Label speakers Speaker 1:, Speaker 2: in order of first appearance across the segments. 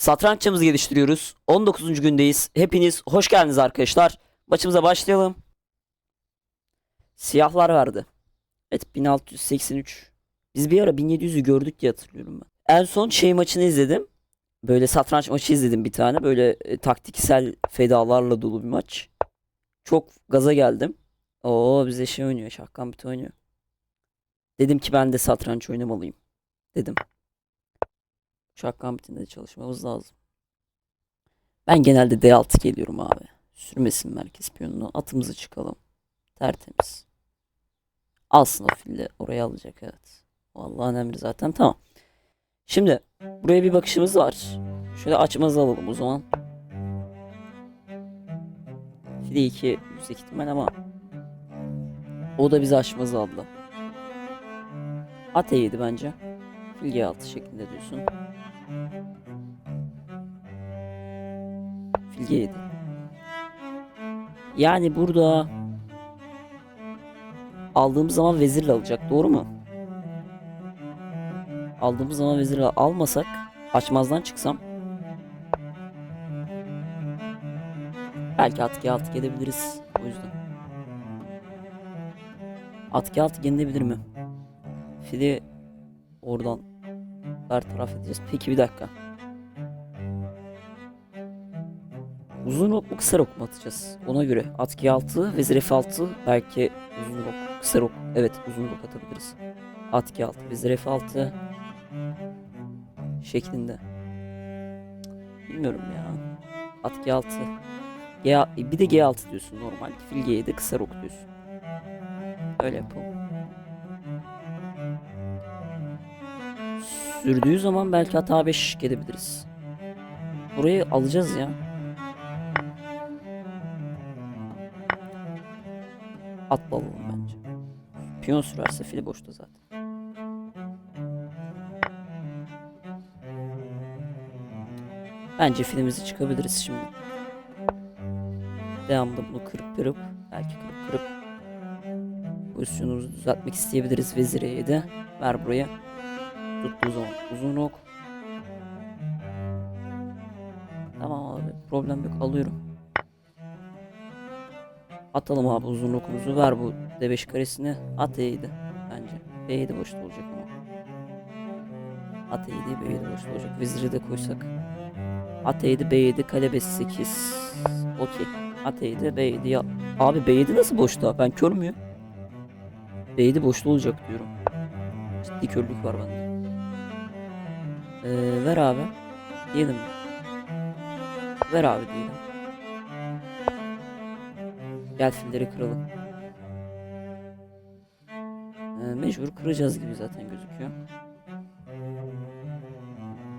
Speaker 1: Satranççımızı geliştiriyoruz. 19. gündeyiz. Hepiniz hoş geldiniz arkadaşlar. Maçımıza başlayalım. Siyahlar vardı. Evet 1683. Biz bir ara 1700'ü gördük diye hatırlıyorum ben. En son şey maçını izledim. Böyle satranç maçı izledim bir tane. Böyle e, taktiksel fedalarla dolu bir maç. Çok gaza geldim. Oo bize şey oynuyor. Şahkamit oynuyor. Dedim ki ben de satranç oynamalıyım. Dedim. Şahkamit'inde de çalışmamız lazım. Ben genelde D6 geliyorum abi. Sürmesin merkez piyonunu. Atımızı çıkalım. Tertemiz. Alsın o fili. Oraya alacak evet. Allah'ın emri zaten. Tamam. Şimdi buraya bir bakışımız var. Şöyle açmazı alalım o zaman. Fili 2 yüksek ihtimal ama o da bizi açmazı aldı. At E7 bence. Fil G6 şeklinde diyorsun. Fil G7. Yani burada aldığımız zaman vezirle alacak doğru mu? Aldığımız zaman vezirle almasak açmazdan çıksam belki at G6 gelebiliriz o yüzden. At G6 gelebilir mi? Fili oradan bertaraf edeceğiz. Peki bir dakika. Uzun ok mu kısa ok mu atacağız? Ona göre at G6 vezir F6 belki uzun ok kısa ok evet uzun ok atabiliriz. At G6 vezir F6 şeklinde. Bilmiyorum ya. At G6 G bir de G6 diyorsun normal. Fil G7 kısa ok diyorsun. Öyle yapalım. Sürdüğü zaman belki hata A5 gelebiliriz. Burayı alacağız ya. Atla alalım bence. Piyon sürerse fili boşta zaten. Bence filimizi çıkabiliriz şimdi. Devamlı bunu kırıp kırıp belki kırıp kırıp pozisyonumuzu düzeltmek isteyebiliriz. Vezir E7. Ver buraya. Tuttuğu zaman uzun ok. Tamam abi problem yok alıyorum. Atalım abi uzun okumuzu ver bu D5 karesini. At E7 bence. B7 boşta olacak ama. At E7 B7 boşta olacak. Veziri de koysak. At E7 B7 kale B8. Okey. At E7 B7 ya. Abi B7 nasıl boşta? Ben kör müyüm? B7 boşta olacak diyorum. Ciddi körlük var bende. Ee, ver abi. Diyelim. Ver abi diyelim. Gel filleri kıralım. Ee, mecbur kıracağız gibi zaten gözüküyor.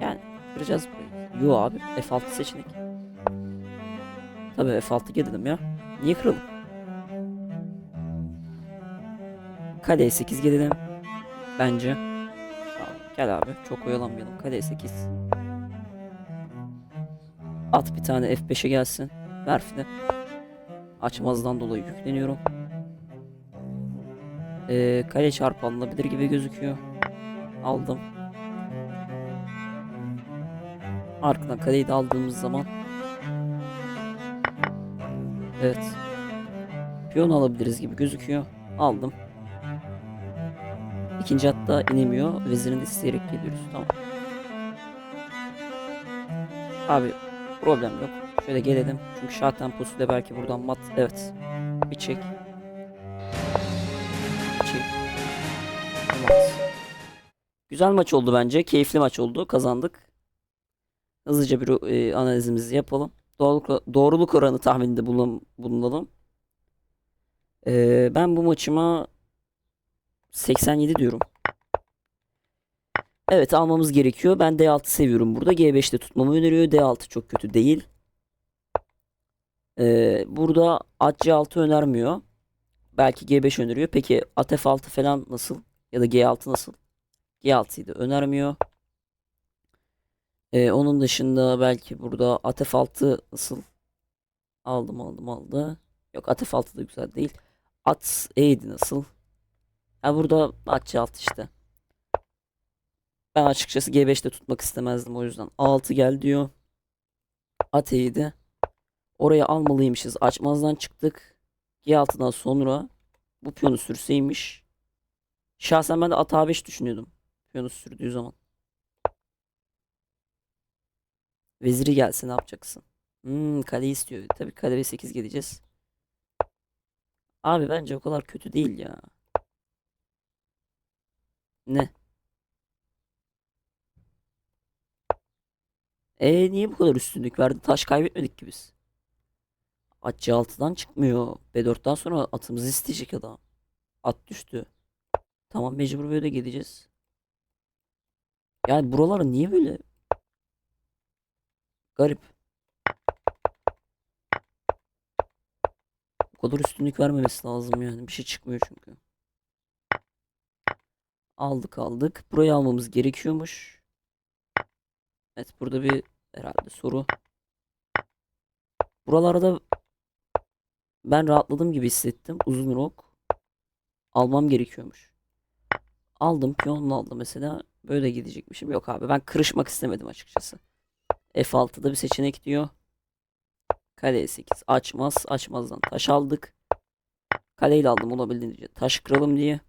Speaker 1: Yani kıracağız burayı. Yo abi F6 seçenek. Tabii F6 gidelim ya. Niye kıralım? Kale 8 gidelim. Bence. Gel abi çok oyalanmayalım. Kale 8. At bir tane F5'e gelsin. Ver fide. Açmazdan dolayı yükleniyorum. Ee, kale çarpı alınabilir gibi gözüküyor. Aldım. Arkadan kaleyi de aldığımız zaman Evet. Piyon alabiliriz gibi gözüküyor. Aldım. İkinci hatta inemiyor. Vezirini de isteyerek geliyoruz. Tamam. Abi problem yok. Şöyle gelelim. Çünkü şah temposuyla belki buradan mat. Evet. Bir çek. Bir çek. Mat. Güzel maç oldu bence. Keyifli maç oldu. Kazandık. Hızlıca bir e, analizimizi yapalım. Doğruluk, doğruluk oranı tahmininde bulun, bulunalım. E, ben bu maçıma 87 diyorum. Evet almamız gerekiyor. Ben D6 seviyorum burada. G5'te tutmamı öneriyor. D6 çok kötü değil. Ee, burada at C6 önermiyor. Belki G5 öneriyor. Peki at F6 falan nasıl? Ya da G6 nasıl? G6'yı da önermiyor. Ee, onun dışında belki burada at F6 nasıl? Aldım aldım aldı. Yok at F6 da güzel değil. At E7 nasıl? Ha burada at C6 işte. Ben açıkçası G5'te tutmak istemezdim o yüzden. A6 gel diyor. At E7. Oraya almalıymışız. Açmazdan çıktık. G6'dan sonra bu piyonu sürseymiş. Şahsen ben de at A5 düşünüyordum. Piyonu sürdüğü zaman. Veziri gelse ne yapacaksın? Hmm, kale istiyor. Tabii kale B8 gideceğiz. Abi bence o kadar kötü değil ya. Ne? E niye bu kadar üstünlük verdi? Taş kaybetmedik ki biz. At C6'dan çıkmıyor. B4'ten sonra atımızı isteyecek adam. At düştü. Tamam mecbur böyle gideceğiz. Yani buralar niye böyle? Garip. Bu kadar üstünlük vermemesi lazım yani. Bir şey çıkmıyor çünkü. Aldık aldık. Burayı almamız gerekiyormuş. Evet burada bir herhalde soru. Buralarda ben rahatladım gibi hissettim. Uzun rok. Almam gerekiyormuş. Aldım piyonla aldım mesela. Böyle gidecekmişim. Yok abi ben kırışmak istemedim açıkçası. F6'da bir seçenek diyor. Kale 8 açmaz. Açmazdan taş aldık. Kaleyle aldım olabildiğince. Taş kıralım diye.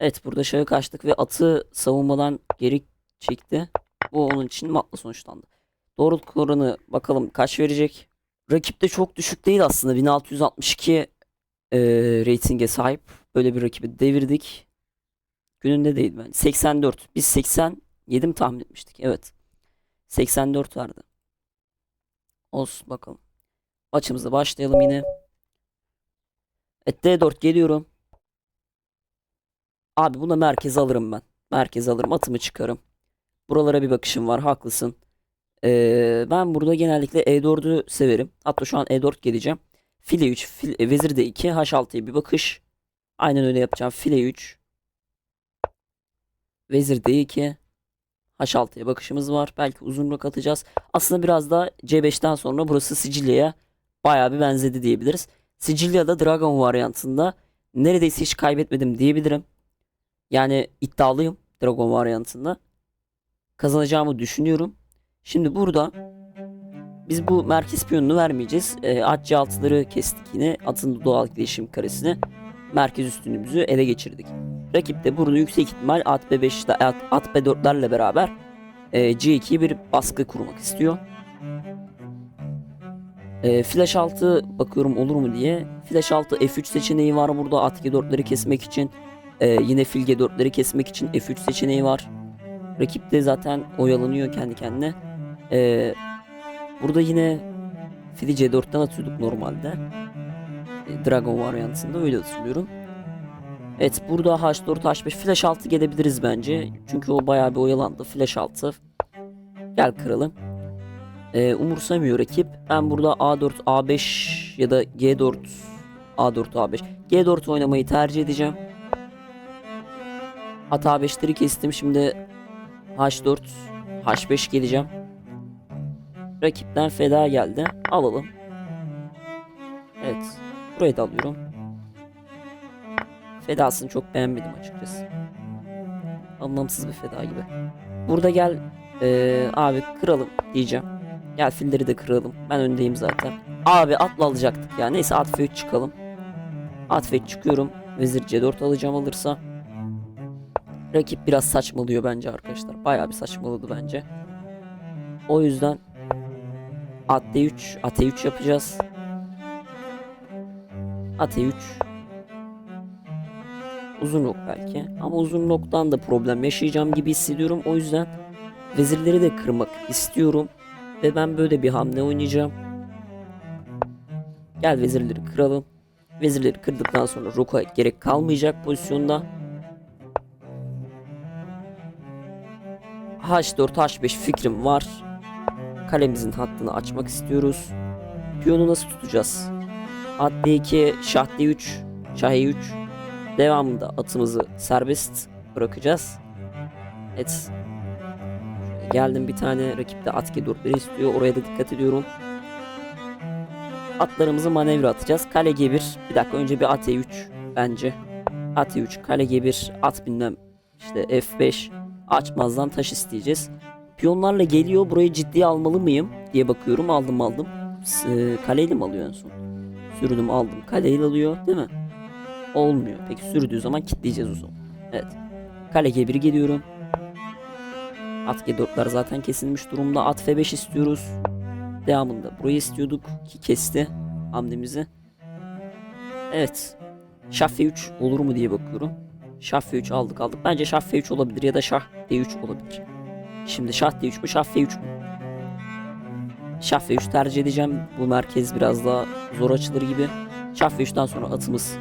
Speaker 1: Evet burada şahı kaçtık ve atı savunmadan geri çekti. Bu onun için matla sonuçlandı. Doğruluk oranı bakalım kaç verecek. Rakip de çok düşük değil aslında. 1662 e, reytinge sahip. Böyle bir rakibi devirdik. Gününde değil ben. 84. Biz 87 mi tahmin etmiştik? Evet. 84 vardı. Olsun bakalım. Maçımıza başlayalım yine. Evet D4 geliyorum. Abi buna merkez alırım ben. Merkez alırım. Atımı çıkarım. Buralara bir bakışım var. Haklısın. Ee, ben burada genellikle E4'ü severim. Hatta şu an E4 geleceğim. File 3, fil, e, vezir D2, H6'ya bir bakış. Aynen öyle yapacağım. File 3. Vezir D2. H6'ya bakışımız var. Belki uzunluk atacağız. Aslında biraz da C5'ten sonra burası Sicilya'ya bayağı bir benzedi diyebiliriz. Sicilya'da Dragon varyantında neredeyse hiç kaybetmedim diyebilirim. Yani iddialıyım Dragon varyantında. Kazanacağımı düşünüyorum. Şimdi burada biz bu merkez piyonunu vermeyeceğiz. E, at C6'ları kestik yine. Atın doğal değişim karesini merkez üstünlüğümüzü ele geçirdik. Rakip de burada yüksek ihtimal at B5 ile at, at B4'lerle beraber e, C2'ye bir baskı kurmak istiyor. E, flash 6 bakıyorum olur mu diye. Flash 6 F3 seçeneği var burada at G4'leri kesmek için. E, yine fil G4'leri kesmek için F3 seçeneği var. Rakip de zaten oyalanıyor kendi kendine. E, burada yine fili C4'ten atıyorduk normalde. E, Dragon varyantında öyle hatırlıyorum. Evet burada H4 H5 flash 6 gelebiliriz bence. Çünkü o bayağı bir oyalandı. Flash 6. Gel kıralım. Ee, umursamıyor rakip. Ben burada A4 A5 ya da G4 A4 A5 G4 oynamayı tercih edeceğim. At A5'leri kestim. Şimdi H4 H5 geleceğim. Rakipten feda geldi. Alalım. Evet. Burayı da alıyorum. Fedasını çok beğenmedim açıkçası. Anlamsız bir feda gibi. Burada gel ee, abi kıralım diyeceğim. Gel filleri de kıralım. Ben öndeyim zaten. Abi atla alacaktık ya. Neyse at F3 çıkalım. At F3 çıkıyorum. Vezir C4 alacağım alırsa. Rakip biraz saçmalıyor bence arkadaşlar. Bayağı bir saçmaladı bence. O yüzden at D3, at E3 yapacağız. At E3 uzun lok belki. Ama uzun loktan da problem yaşayacağım gibi hissediyorum. O yüzden vezirleri de kırmak istiyorum. Ve ben böyle bir hamle oynayacağım. Gel vezirleri kıralım. Vezirleri kırdıktan sonra roka gerek kalmayacak pozisyonda. H4 H5 fikrim var. Kalemizin hattını açmak istiyoruz. Piyonu nasıl tutacağız? At D2, şah D3, şah E3, Devamında atımızı serbest bırakacağız. Evet. Şöyle geldim bir tane rakipte at G4'leri istiyor. Oraya da dikkat ediyorum. Atlarımızı manevra atacağız. Kale G1. Bir dakika önce bir at E3 bence. At E3, kale G1, at bilmem işte F5. Açmazdan taş isteyeceğiz. Piyonlarla geliyor. Burayı ciddiye almalı mıyım diye bakıyorum. Aldım aldım. S- e, kaleyle mi alıyor en son? Sürdüm aldım. Kaleyle alıyor değil mi? Olmuyor. Peki sürdüğü zaman kitleyeceğiz o zaman. Evet. Kale G1 geliyorum. At G4'ler zaten kesilmiş durumda. At F5 istiyoruz. Devamında burayı istiyorduk ki kesti hamlemizi. Evet. Şah F3 olur mu diye bakıyorum. Şah F3 aldık aldık. Bence Şah F3 olabilir ya da Şah D3 olabilir. Şimdi Şah D3 mü Şah F3 mü? Şah F3 tercih edeceğim. Bu merkez biraz daha zor açılır gibi. Şah F3'ten sonra atımız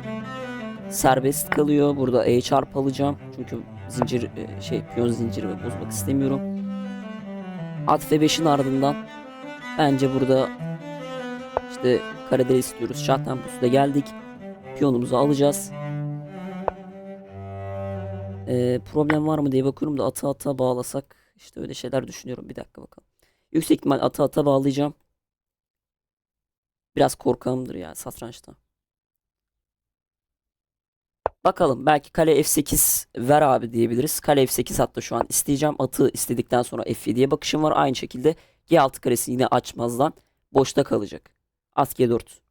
Speaker 1: serbest kalıyor. Burada E çarp alacağım. Çünkü zincir e, şey piyon zincirimi bozmak istemiyorum. At F5'in ardından bence burada işte kareleri istiyoruz. Şah temposuyla geldik. Piyonumuzu alacağız. Ee, problem var mı diye bakıyorum da ata ata bağlasak işte öyle şeyler düşünüyorum. Bir dakika bakalım. Yüksek ihtimal ata ata bağlayacağım. Biraz korkağımdır ya satrançta. Bakalım belki kale F8 ver abi diyebiliriz. Kale F8 hatta şu an isteyeceğim. Atı istedikten sonra F7'ye bakışım var. Aynı şekilde G6 karesi yine açmazdan boşta kalacak. At G4.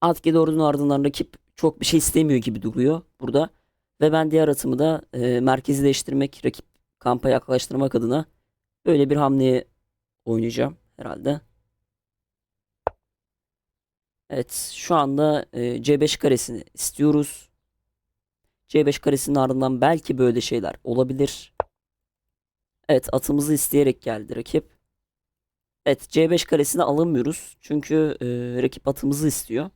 Speaker 1: At G4'ün ardından rakip çok bir şey istemiyor gibi duruyor burada. Ve ben diğer atımı da e, merkezi değiştirmek, rakip kampa yaklaştırmak adına böyle bir hamleye oynayacağım herhalde. Evet şu anda e, C5 karesini istiyoruz. C5 karesinin ardından belki böyle şeyler olabilir. Evet atımızı isteyerek geldi rakip. Evet C5 karesini alamıyoruz. Çünkü e, rakip atımızı istiyor.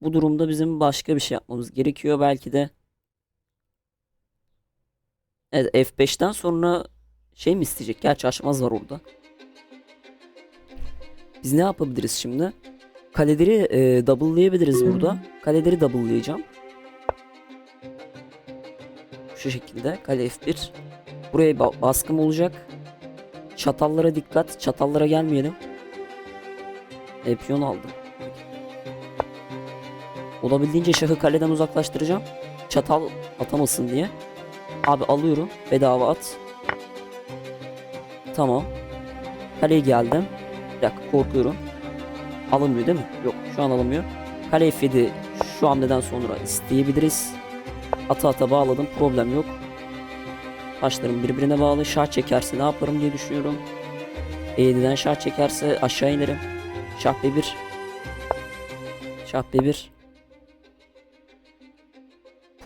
Speaker 1: Bu durumda bizim başka bir şey yapmamız gerekiyor. Belki de Evet F5'ten sonra şey mi isteyecek? Gerçi açmaz var orada. Biz ne yapabiliriz şimdi? Kaleleri e, double'layabiliriz burada. Kaleleri double'layacağım. Şu şekilde kale F1. Buraya ba- baskım olacak. Çatallara dikkat. Çatallara gelmeyelim. E, piyon aldım. Olabildiğince şahı kaleden uzaklaştıracağım. Çatal atamasın diye. Abi alıyorum. Bedava at. Tamam. Kaleye geldim. Bir dakika korkuyorum. Alınmıyor değil mi? Yok şu an alınmıyor. Kale F7 şu hamleden sonra isteyebiliriz. Ata ata bağladım. Problem yok. Taşlarım birbirine bağlı. Şah çekerse ne yaparım diye düşünüyorum. E7'den şah çekerse aşağı inerim. Şah B1. Şah B1.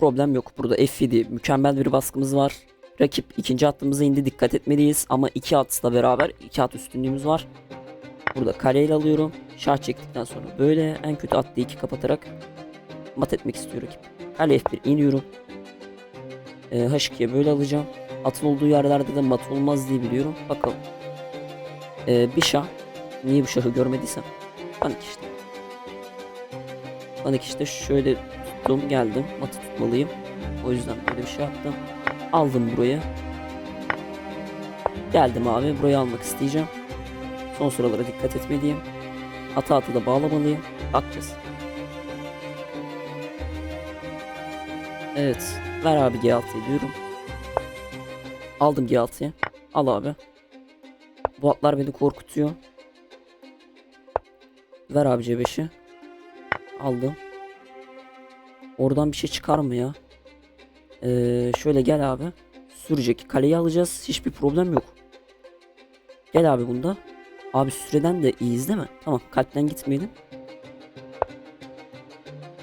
Speaker 1: Problem yok. Burada F7 mükemmel bir baskımız var. Rakip ikinci hattımıza indi. Dikkat etmeliyiz. Ama iki atla beraber iki at üstünlüğümüz var. Burada kareyle alıyorum. Şah çektikten sonra böyle en kötü at D2 kapatarak mat etmek istiyor rakip. Kale F1 iniyorum. Ee, H2'ye böyle alacağım. Atın olduğu yerlerde de mat olmaz diye biliyorum. Bakalım. Ee, bir şah. Niye bu şahı görmediysem. Panik işte. Panik işte şöyle tuttum geldim. Matı tutmalıyım. O yüzden böyle bir şey yaptım. Aldım burayı. Geldim abi. Burayı almak isteyeceğim. Son sıralara dikkat etmeliyim. Ata ata da bağlamalıyım. Bakacağız. Evet. Ver abi G6'yı diyorum. Aldım G6'yı. Al abi. Bu atlar beni korkutuyor. Ver abi C5'i. Aldım. Oradan bir şey çıkar mı ya? Ee, şöyle gel abi. Sürecek. Kaleyi alacağız. Hiçbir problem yok. Gel abi bunda. Abi süreden de iyiyiz değil mi? Tamam kalpten gitmeyelim.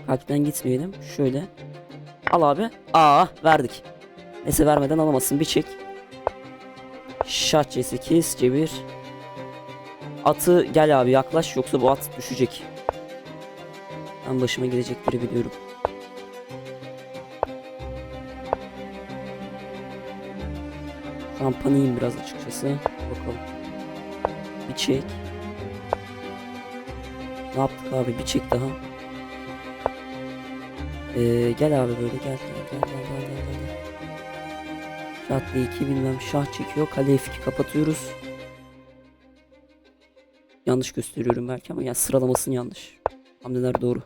Speaker 1: Kalpten gitmeyelim. Şöyle. Al abi. Aa verdik. Neyse vermeden alamazsın. Bir çek. Şah C8 C1. Atı gel abi yaklaş yoksa bu at düşecek. Ben başıma gelecekleri biliyorum. Paniğim biraz açıkçası. Bakalım. Bir çek. Ne yaptık abi? Bir çek daha. Ee, gel abi böyle gel gel gel gel gel gel gel. gel. Şah D2 bilmem şah çekiyor. Kale F2 kapatıyoruz. Yanlış gösteriyorum belki ama yani sıralamasını yanlış. Hamleler doğru.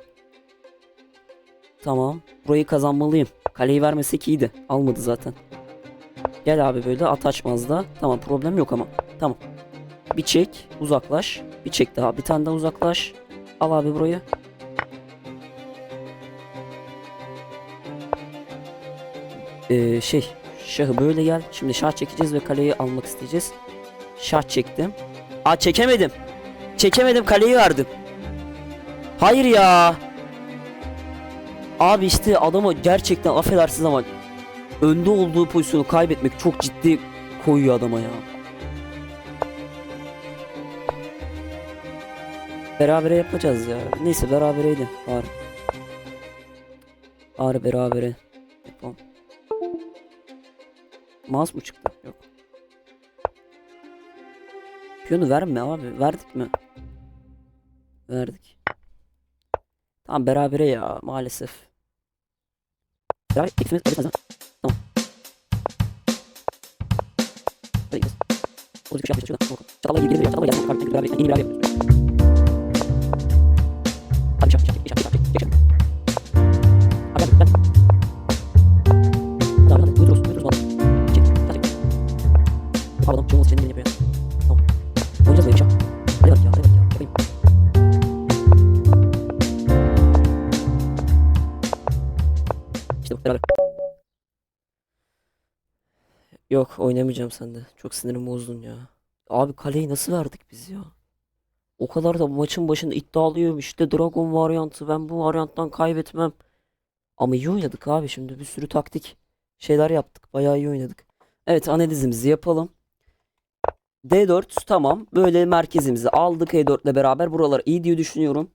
Speaker 1: Tamam. Burayı kazanmalıyım. Kaleyi vermesek iyiydi. Almadı zaten. Gel abi böyle at açmaz da. Tamam problem yok ama. Tamam. Bir çek uzaklaş. Bir çek daha. Bir tane daha uzaklaş. Al abi burayı. Ee, şey şahı böyle gel. Şimdi şah çekeceğiz ve kaleyi almak isteyeceğiz. Şah çektim. Aa çekemedim. Çekemedim kaleyi verdim. Hayır ya. Abi işte adamı gerçekten affedersiniz ama önde olduğu pozisyonu kaybetmek çok ciddi koyuyor adama ya. Berabere yapacağız ya. Neyse berabereydi. Bari. Bari berabere. Yapalım. Mouse mu çıktı? Yok. Piyonu verme abi. Verdik mi? Verdik. Tamam berabere ya maalesef. Beraber ikimiz Pozitif bir şey yapacağız şuradan. Çatalla geri geri çatalla gelsin. Kartı beraber yeni beraber yapıyoruz. Hadi şap şap şap şap şap şap. Hadi hadi hadi. Hadi hadi. Buyuruz buyuruz valla. Çek. Hadi. Pardon çoğunuz senin yapıyor. Tamam. Oynayacağız böyle şap. Hadi hadi ya hadi hadi ya. Yapayım. İşte bu beraber. Yok oynamayacağım sende. Çok sinirimi bozdun ya. Abi kaleyi nasıl verdik biz ya? O kadar da maçın başında iddialıyım işte Dragon varyantı ben bu varyanttan kaybetmem. Ama iyi oynadık abi şimdi bir sürü taktik şeyler yaptık. Bayağı iyi oynadık. Evet analizimizi yapalım. D4 tamam. Böyle merkezimizi aldık E4 ile beraber. Buralar iyi diye düşünüyorum.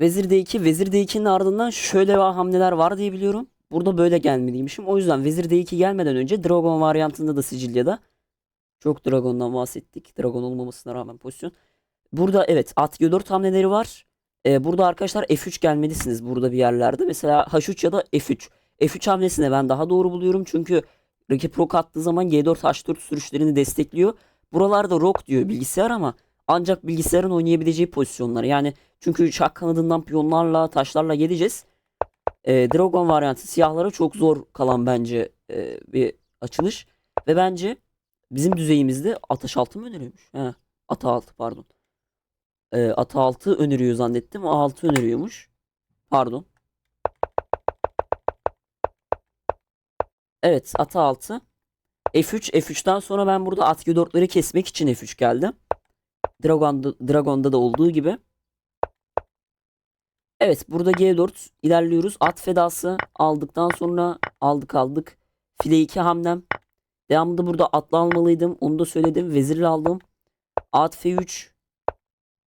Speaker 1: Vezir D2. Vezir D2'nin ardından şöyle hamleler var diye biliyorum. Burada böyle gelmeliymişim. O yüzden Vezir D2 gelmeden önce Dragon varyantında da Sicilya'da çok Dragon'dan bahsettik. Dragon olmamasına rağmen pozisyon. Burada evet at G4 hamleleri var. Ee, burada arkadaşlar F3 gelmelisiniz burada bir yerlerde. Mesela H3 ya da F3. F3 hamlesine ben daha doğru buluyorum. Çünkü rakip rok attığı zaman G4 H4 sürüşlerini destekliyor. Buralarda rok diyor bilgisayar ama ancak bilgisayarın oynayabileceği pozisyonlar. Yani çünkü şah kanadından piyonlarla taşlarla geleceğiz. Ee, Dragon varyantı siyahlara çok zor kalan bence e, bir açılış. Ve bence bizim düzeyimizde ataş altı mı öneriyormuş? He, ata altı pardon. Ee, ata altı öneriyor zannettim. A altı öneriyormuş. Pardon. Evet ata altı. F3 F3'ten sonra ben burada at G4'leri kesmek için F3 geldim. Dragon'da, Dragon'da da olduğu gibi. Evet burada G4 ilerliyoruz. At fedası aldıktan sonra aldık aldık. File 2 hamlem. Devamında burada atlı almalıydım. Onu da söyledim. Vezirli aldım. At F3.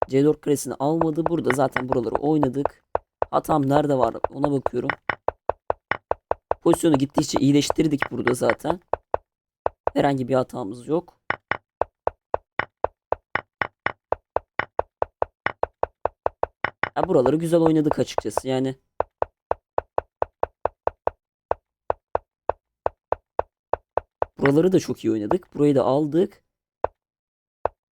Speaker 1: C4 karesini almadı. Burada zaten buraları oynadık. Hatam nerede var ona bakıyorum. Pozisyonu gittikçe iyileştirdik burada zaten. Herhangi bir hatamız yok. Ya buraları güzel oynadık açıkçası. Yani buraları da çok iyi oynadık. Burayı da aldık.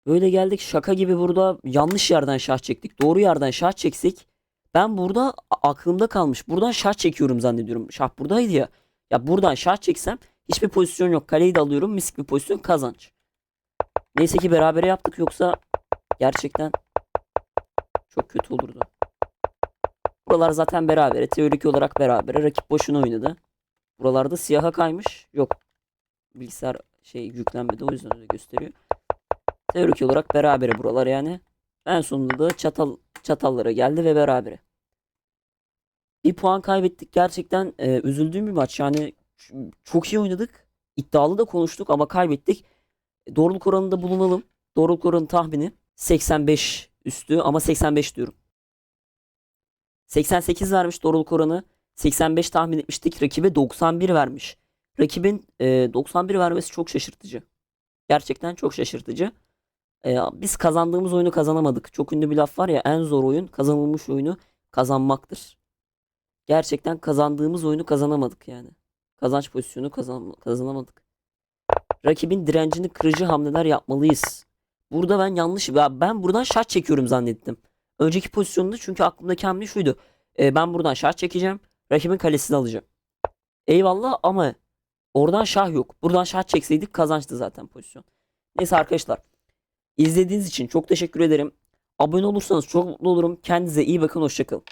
Speaker 1: Böyle geldik şaka gibi burada yanlış yerden şah çektik. Doğru yerden şah çeksek ben burada aklımda kalmış. Buradan şah çekiyorum zannediyorum. Şah buradaydı ya. Ya buradan şah çeksem hiçbir pozisyon yok. Kaleyi de alıyorum. Misik bir pozisyon kazanç. Neyse ki berabere yaptık yoksa gerçekten çok kötü olurdu. Buralar zaten berabere. Teorik olarak berabere. Rakip boşuna oynadı. Buralarda siyaha kaymış. Yok. Bilgisayar şey yüklenmedi. O yüzden öyle gösteriyor. Teorik olarak berabere buralar yani. En sonunda da çatal çatallara geldi ve berabere. Bir puan kaybettik. Gerçekten e, üzüldüğüm bir maç. Yani çok iyi oynadık. İddialı da konuştuk ama kaybettik. Doğruluk oranında bulunalım. Doğruluk oranı tahmini 85 üstü ama 85 diyorum. 88 vermiş doğruluk oranı. 85 tahmin etmiştik. Rakibe 91 vermiş. Rakibin e, 91 vermesi çok şaşırtıcı. Gerçekten çok şaşırtıcı. E, biz kazandığımız oyunu kazanamadık. Çok ünlü bir laf var ya en zor oyun kazanılmış oyunu kazanmaktır. Gerçekten kazandığımız oyunu kazanamadık yani. Kazanç pozisyonu kazan kazanamadık. Rakibin direncini kırıcı hamleler yapmalıyız. Burada ben yanlış ya ben buradan şah çekiyorum zannettim. Önceki pozisyonda çünkü aklımdaki hamle şuydu. E, ben buradan şah çekeceğim. Rakibin kalesini alacağım. Eyvallah ama oradan şah yok. Buradan şah çekseydik kazançtı zaten pozisyon. Neyse arkadaşlar. İzlediğiniz için çok teşekkür ederim. Abone olursanız çok mutlu olurum. Kendinize iyi bakın. Hoşçakalın.